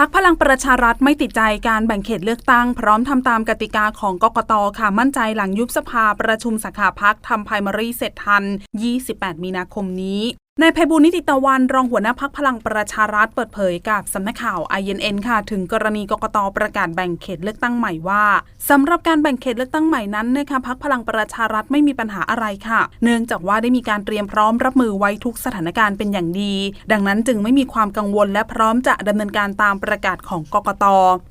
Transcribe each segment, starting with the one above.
พักพลังประชารัฐไม่ติดใจการแบ่งเขตเลือกตั้ง พร้อมทำตามกติกาของกกตค่ะมั่นใจหลังยุบสภาประชุมสาขาพักทำไพรมารีเสร็จทัน 28 มีนาคมนี้ นายไพบูลนิติตะวันรองหัวหน้าพักพลังประชารัฐเปิดเผยกับสำนักข่าว INN ค่ะ ถึงกรณีกกตประกาศแบ่งเขตเลือกตั้งใหม่ว่าสำหรับการแบ่งเขตเลือกตั้งใหม่นั้นนะคะพักพลังประชารัฐไม่มีปัญหาอะไรค่ะ เนื่องจากว่าได้มีการเตรียมพร้อมรับมือไว้ทุกสถานการณ์เป็นอย่างดี ดังนั้นจึงไม่มีความกังวลและพร้อมจะดำเนินการตามประกาศของกกต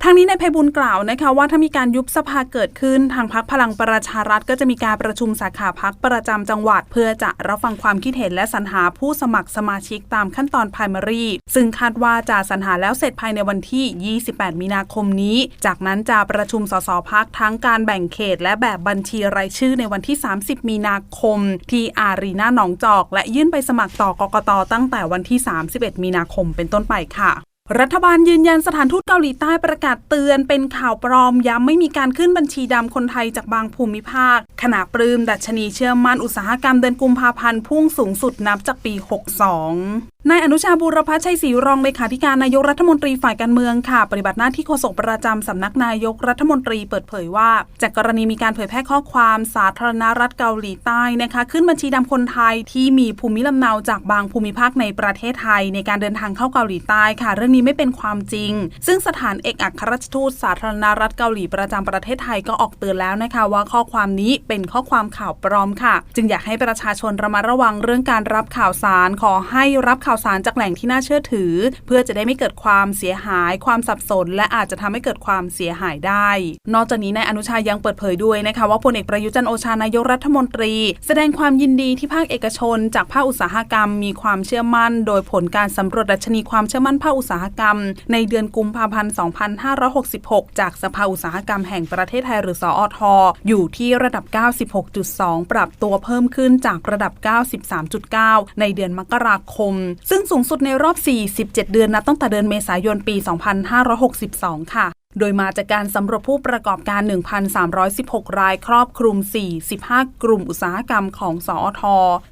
ทางนี้นายไพบูลกล่าวนะคะว่าถ้ามีการยุบสภาเกิดขึ้น ทางพักพลังประชารัฐ ก็จะมีการประชุมสาขาพักประจำจังหวัด เพื่อจะรับฟังความคิดเห็นและสรรหาผู้สมัครสมาชิกตามขั้นตอน primary ซึ่งคาดว่าจะสรรหาแล้วเสร็จภายในวันที่ 28 มีนาคมนี้ จากนั้นจะประชุมสสพักทั้งการแบ่งเขต และแบบบัญชีรายชื่อในวันที่ 30 มีนาคม ที่อารีนาหนองจอก และยื่นไปสมัครต่อกกตตั้งแต่วันที่ 31 มีนาคมเป็นต้นไปค่ะ รัฐบาลยืนยันสถานทูตเกาหลีใต้ประกาศเตือนเป็นข่าวปลอมย้ำไม่มีการขึ้นบัญชีดำคนไทยจากบางภูมิภาค ขณะปลื้มดัชนีเชื่อมั่นอุตสาหกรรมเดือนกุมภาพันธ์พุ่งสูงสุดนับจากปี 62 นายอนุชาบูรพัชชัยศรีรองเลขาธิการนายกรัฐมนตรีฝ่ายการเมืองค่ะ ปฏิบัติหน้าที่โฆษกประจำสำนักนายกรัฐมนตรีเปิดเผยว่า จากกรณีมีการเผยแพร่ข้อความสาธารณรัฐเกาหลีใต้นะคะ ขึ้นบัญชีดำคนไทยที่มีภูมิลำเนาจากบางภูมิภาคในประเทศไทย ในการเดินทางเข้าเกาหลีใต้ค่ะ เรื่องนี้ไม่เป็นความจริง ซึ่งสถานเอกอัครราชทูตสาธารณรัฐเกาหลีประจำประเทศไทยก็ออกเตือนแล้วนะคะ ว่าข้อความนี้เป็นข้อความข่าวปลอมค่ะ จึงอยากให้ประชาชนระมัดระวังเรื่องการรับข่าวสารขอให้รับข่าวสารจากแหล่งที่น่าเชื่อถือ เพื่อจะได้ไม่เกิดความเสียหาย ความสับสน และอาจจะทำให้เกิดความเสียหายได้ นอกจากนี้นายอนุชายังเปิดเผยด้วยนะคะว่าพลเอกประยุจันโอชานายกรัฐมนตรี แสดงความยินดีที่ภาคเอกชน จากภาคอุตสาหกรรม มีความเชื่อมั่น โดยผลการสำรวจดัชนีความเชื่อมั่นภาคอุตสาหกรรม ในเดือนกุมภาพันธ์ 2566 จากสภาอุตสาหกรรมแห่งประเทศไทยหรือสออทอยู่ที่ระดับ 96.2 ปรับตัวเพิ่มขึ้นจากระดับ 93.9 ในเดือนมกราคมซึ่งสูงสุดในรอบ 47 เดือนนับตั้งแต่เดือนเมษายนปี 2562 ค่ะ โดยมาจากการสำรวจผู้ประกอบการ 1,316 รายครอบคลุม 45 กลุ่มอุตสาหกรรมของสอท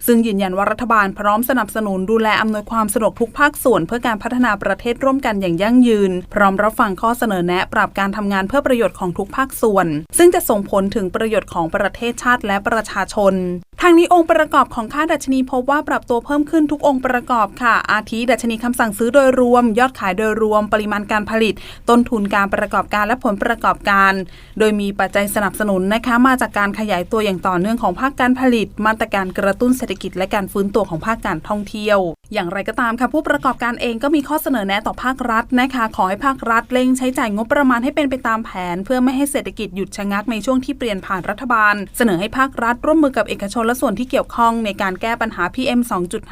ซึ่งยืนยันว่ารัฐบาลพร้อมสนับสนุนดูแลอำนวยความสะดวกทุกภาคส่วน เพื่อการพัฒนาประเทศร่วมกันอย่างยั่งยืน พร้อมรับฟังข้อเสนอแนะปรับการทำงานเพื่อประโยชน์ของทุกภาคส่วน ซึ่งจะส่งผลถึงประโยชน์ของประเทศชาติและประชาชนทางนี้องค์ประกอบของค่าดัชนีพบว่าปรับตัวเพิ่มขึ้นทุกองค์ประกอบค่ะ อาทิดัชนีคำสั่งซื้อโดยรวม ยอดขายโดยรวม ปริมาณการผลิต ต้นทุนการประกอบการและผลประกอบการ โดยมีปัจจัยสนับสนุนนะคะมาจากการขยายตัวอย่างต่อเนื่องของภาคการผลิต มาตรการกระตุ้นเศรษฐกิจและการฟื้นตัวของภาคการท่องเที่ยว อย่างไรก็ตามค่ะผู้ประกอบการเองก็มีข้อเสนอแนะต่อภาครัฐนะคะขอให้ภาครัฐเร่งใช้จ่ายงบประมาณให้เป็นไปตามแผน เพื่อไม่ให้เศรษฐกิจหยุดชะงักในช่วงที่เปลี่ยนผ่านรัฐบาล เสนอให้ภาครัฐร่วมมือกับเอกชนและส่วนที่เกี่ยวข้องในการแก้ปัญหา PM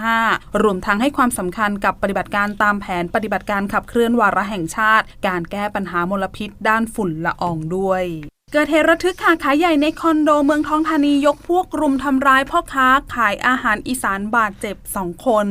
2.5 รวมทั้งให้ความสำคัญกับปฏิบัติการตามแผนปฏิบัติการขับเคลื่อนวาระแห่งชาติ การแก้ปัญหามลพิษด้านฝุ่นละอองด้วยเกิดเหตุระทึกค่ะขายใหญ่ในคอนโดเมืองทองธานียกพวกรุมทำร้ายพ่อค้าขายอาหารอีสานบาดเจ็บสองคน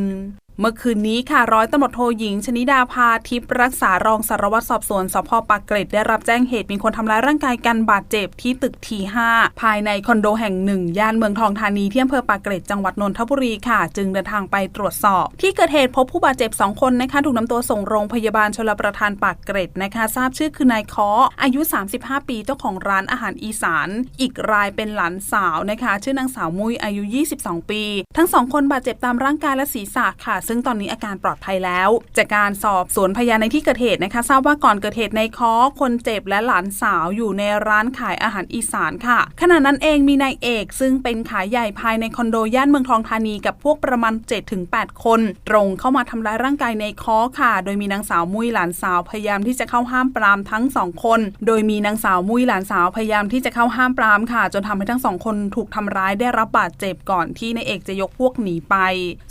เมื่อคืนนี้ค่ะร้อยตำรวจโทหญิง ชนิดาพาทิพย์รักษารองสารวัตรสอบสวนสพปากเกร็ดได้รับแจ้งเหตุมีคนทำร้ายร่างกายกันบาดเจ็บที่ตึกทีห้าภายในคอนโดแห่งหนึ่งย่านเมืองทองธานีที่อำเภอปากเกร็ดจังหวัดนนทบุรีค่ะ จึงเดินทางไปตรวจสอบ ที่เกิดเหตุพบผู้บาดเจ็บ 2 คนนะคะถูกนำตัวส่งโรงพยาบาลชลประทานปากเกร็ดนะคะ ทราบชื่อคือนายคออายุ 35 ปีเจ้าของร้านอาหารอีสาน อีกรายเป็นหลานสาวนะคะ ชื่อนางสาวมุ้ยอายุ 22 ปี ทั้งสองคนบาดเจ็บตามร่างกายและศีรษะค่ะซึ่งตอนนี้อาการปลอดภัยแล้ว จากการสอบสวนพยานในที่เกิดเหตุนะคะทราบว่าก่อนเกิดเหตุในคอคนเจ็บและหลานสาวอยู่ในร้านขายอาหารอีสานค่ะ ขณะนั้นเองมีนายเอก ซึ่งเป็นขายใหญ่ภายในคอนโดย่านเมืองทองธานีกับพวกประมาณ 7-8 คน ตรงเข้ามาทำร้ายร่างกายในคอค่ะ โดยมีนางสาวมุ้ยหลานสาวพยายามที่จะเข้าห้ามปรามทั้งสองคน โดยมีนางสาวมุ้ยหลานสาวพยายามที่จะเข้าห้ามปรามค่ะ จนทำให้ทั้งสองคนถูกทำร้ายได้รับบาดเจ็บก่อนที่นายเอกจะยกพวกหนีไป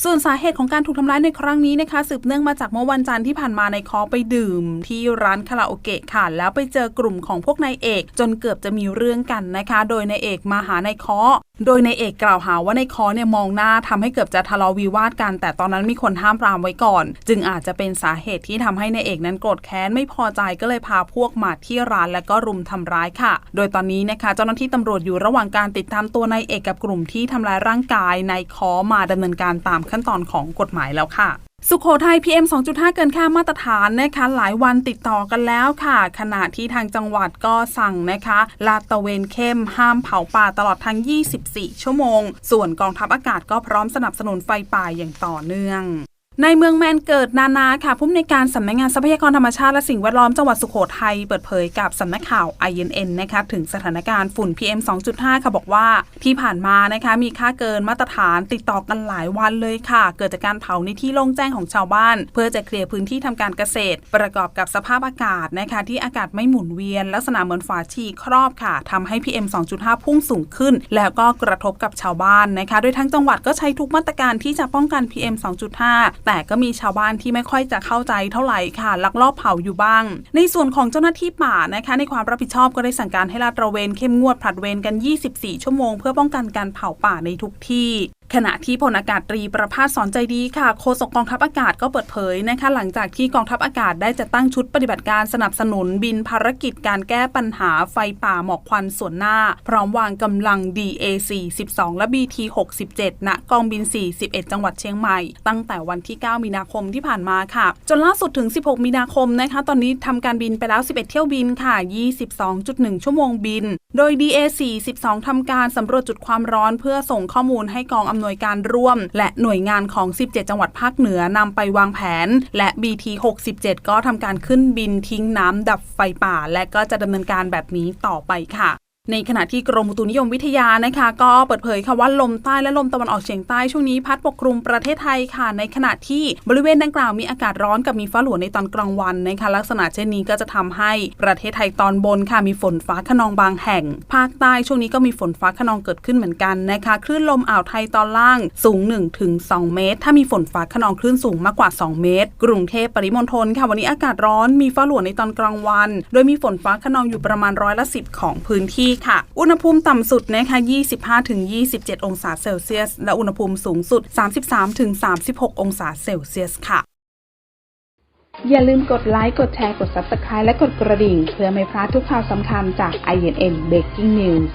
ส่วนสาเหตุของการถูกทำร้ายในครั้งนี้นะคะ สืบเนื่องมาจากเมื่อวันจันทร์ที่ผ่านมาในคอไปดื่ม ที่ร้านคาราโอเกะค่ะ แล้วไปเจอกลุ่มของพวกนายเอก จนเกือบจะมีเรื่องกันนะคะ โดยนายเอกมาหานายคอ โดยในเอกกล่าวหาว่าในคอเนี่ยมองหน้าทำให้เกือบจะทะเลาะวิวาทกัน แต่ตอนนั้นมีคนห้ามปรามไว้ก่อน จึงอาจจะเป็นสาเหตุที่ทำให้ในเอกนั้นโกรธแค้นไม่พอใจก็เลยพาพวกมาที่ร้านและก็รุมทำร้ายค่ะ โดยตอนนี้นะคะเจ้าหน้าที่ตำรวจอยู่ระหว่างการติดตามตัวนายเอกกับกลุ่มที่ทำร้ายร่างกายในคอมาดำเนินการตามขั้นตอนของกฎหมายแล้วค่ะ สุขโขทัย PM 2.5 เกินค่ามาตรฐานนะคะหลายวันติดต่อกันแล้วค่ะ ขณะที่ทางจังหวัดก็สั่งนะคะลาดตระเวนเข้มห้ามเผาป่าตลอดทั้ง 24 ชั่วโมง ส่วนกองทัพอากาศก็พร้อมสนับสนุนไฟป่าอย่างต่อเนื่อง ในเมืองแมนเกิดนานาค่ะผู้อำนวยการสำนักงานทรัพยากรธรรมชาติและสิ่งแวดล้อมจังหวัดสุโขทัยเปิดเผยกับสำนักข่าว INN นะคะถึงสถานการณ์ฝุ่น PM 2.5 ค่ะบอกว่าที่ผ่านมานะคะมีค่าเกินมาตรฐานติดต่อกันหลายวันเลยค่ะ เกิดจากการเผาในที่โล่งแจ้งของชาวบ้าน เพื่อจะเคลียร์พื้นที่ทำการเกษตร ประกอบกับสภาพอากาศนะคะที่อากาศไม่หมุนเวียน ลักษณะเหมือนฝาชีครอบค่ะทำให้ PM 2.5 พุ่งสูงขึ้น แล้วก็กระทบกับชาวบ้านนะคะโดยทั้งจังหวัดก็ใช้ทุกมาตรการที่จะป้องกัน PM 2.5แต่ก็มีชาวบ้านที่ไม่ค่อยจะเข้าใจเท่าไหร่ค่ะ ลักลอบเผาอยู่บ้าง ในส่วนของเจ้าหน้าที่ป่านะคะ ในความรับผิดชอบก็ได้สั่งการให้ลาดตระเวนเข้มงวดผลัดเวรกัน 24 ชั่วโมง เพื่อป้องกันการเผาป่าในทุกที่ ขณะที่พลอากาศตรีประภาสสอนใจดีค่ะโฆษกกองทัพอากาศก็เปิดเผยนะคะ หลังจากที่กองทัพอากาศได้จัดตั้งชุดปฏิบัติการสนับสนุนบินภารกิจการแก้ปัญหาไฟป่าหมอกควันส่วนหน้า พร้อมวางกำลัง DAC 12 และ BT 67 ณกองบิน41จังหวัดเชียงใหม่ ตั้งแต่วันที่ 9 มีนาคมที่ผ่านมาค่ะ จนล่าสุดถึง 16 มีนาคมนะคะ ตอนนี้ทำการบินไปแล้ว 11 เที่ยวบินค่ะ 22.1 ชั่วโมงบินโดย DAC 12ทำการสำรวจจุดความร้อนเพื่อส่งข้อมูลให้กองอำนวยการร่วม และหน่วยงานของ 17 จังหวัดภาคเหนือนำไปวางแผน และ BT 67 ก็ทำการขึ้นบินทิ้งน้ำดับไฟป่า และก็จะดำเนินการแบบนี้ต่อไปค่ะ ในขณะที่กรมอุตุนิยมวิทยานะคะ ก็เปิดเผยค่ะว่าลมใต้และลมตะวันออกเฉียงใต้ช่วงนี้พัดปกคลุมประเทศไทยค่ะ ในขณะที่บริเวณดังกล่าวมีอากาศร้อนกับมีฟ้าหลวในตอนกลางวันนะคะ ลักษณะเช่นนี้ก็จะทำให้ประเทศไทยตอนบนค่ะมีฝนฟ้าขนองบางแห่ง ภาคใต้ช่วงนี้ก็มีฝนฟ้าขนองเกิดขึ้นเหมือนกันนะคะคลื่นลมอ่าวไทยตอนล่างสูง 1-2 เมตร ถ้ามีฝนฟ้าขนองคลื่นสูงมากกว่า 2 เมตร กรุงเทพปริมณฑลค่ะวันนี้อากาศร้อนมีฟ้าหลวในตอนกลางวัน โดยมีฝนฟ้าขนองอยู่ประมาณร้อยละ10 ของพื้นที่ค่ะ อุณหภูมิต่ำสุดนะคะ25-27 องศาเซลเซียส และอุณหภูมิสูงสุด 33-36 องศาเซลเซียสค่ะ อย่าลืมกดไลค์ กดแชร์ กด Subscribe และกดกระดิ่ง เพื่อไม่พลาดทุกข่าวสำคัญจาก INN Breaking News